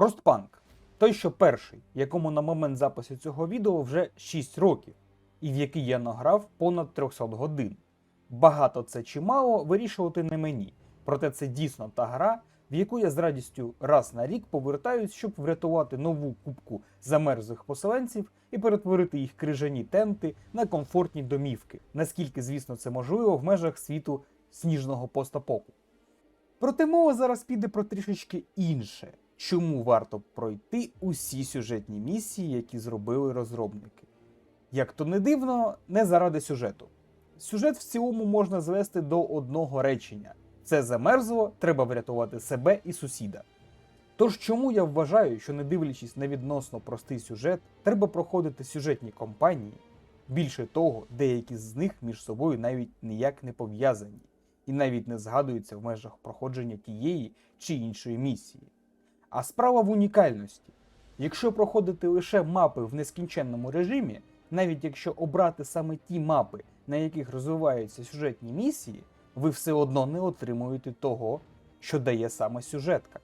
Frostpunk. Той, що перший, якому на момент запису цього відео вже 6 років, і в який я награв понад 300 годин. Багато це чи мало вирішувати не мені. Проте це дійсно та гра, в яку я з радістю раз на рік повертаюсь, щоб врятувати нову кубку замерзлих поселенців і перетворити їх крижані тенти на комфортні домівки, наскільки, звісно, це можливо в межах світу сніжного постапоку. Проте мова зараз піде про трішечки інше. Чому варто пройти усі сюжетні місії, які зробили розробники? Як то не дивно, не заради сюжету. Сюжет в цілому можна звести до одного речення: це замерзло, треба врятувати себе і сусіда. Тож чому я вважаю, що не дивлячись на відносно простий сюжет, треба проходити сюжетні кампанії? Більше того, деякі з них між собою навіть ніяк не пов'язані і навіть не згадуються в межах проходження тієї чи іншої місії. А справа в унікальності. Якщо проходити лише мапи в нескінченному режимі, навіть якщо обрати саме ті мапи, на яких розвиваються сюжетні місії, ви все одно не отримуєте того, що дає саме сюжетка.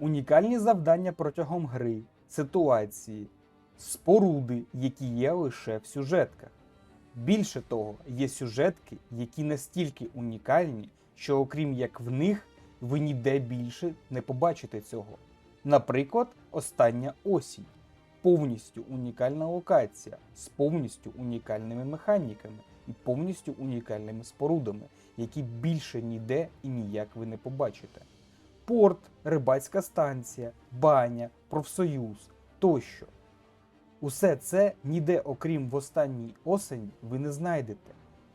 Унікальні завдання протягом гри, ситуації, споруди, які є лише в сюжетках. Більше того, є сюжетки, які настільки унікальні, що окрім як в них, ви ніде більше не побачите цього. Наприклад, остання осінь. Повністю унікальна локація з повністю унікальними механіками і повністю унікальними спорудами, які більше ніде і ніяк ви не побачите. Порт, рибацька станція, баня, профсоюз тощо. Усе це ніде, окрім в останній осені, ви не знайдете.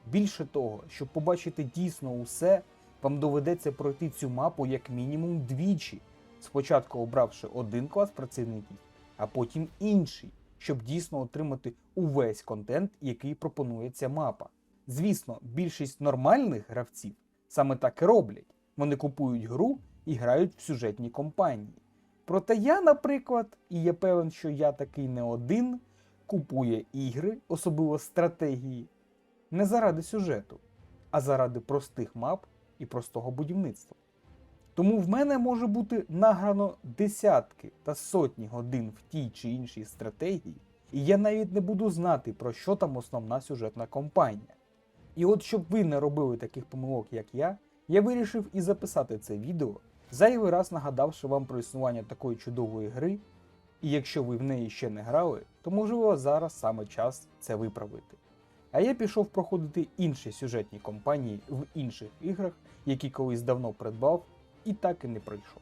Більше того, щоб побачити дійсно усе, вам доведеться пройти цю мапу як мінімум двічі, спочатку обравши один клас працівників, а потім інший, щоб дійсно отримати увесь контент, який пропонує ця мапа. Звісно, більшість нормальних гравців саме так і роблять. Вони купують гру і грають в сюжетні компанії. Проте я, наприклад, і я певен, що я такий не один, купує ігри, особливо стратегії, не заради сюжету, а заради простих мап і простого будівництва. Тому в мене може бути награно десятки та сотні годин в тій чи іншій стратегії, і я навіть не буду знати, про що там основна сюжетна кампанія. І от щоб ви не робили таких помилок, як я, я вирішив і записати це відео, зайвий раз нагадавши вам про існування такої чудової гри, і якщо ви в неї ще не грали, то можливо зараз саме час це виправити. А я пішов проходити інші сюжетні компанії в інших іграх, які колись давно придбав і так і не пройшов.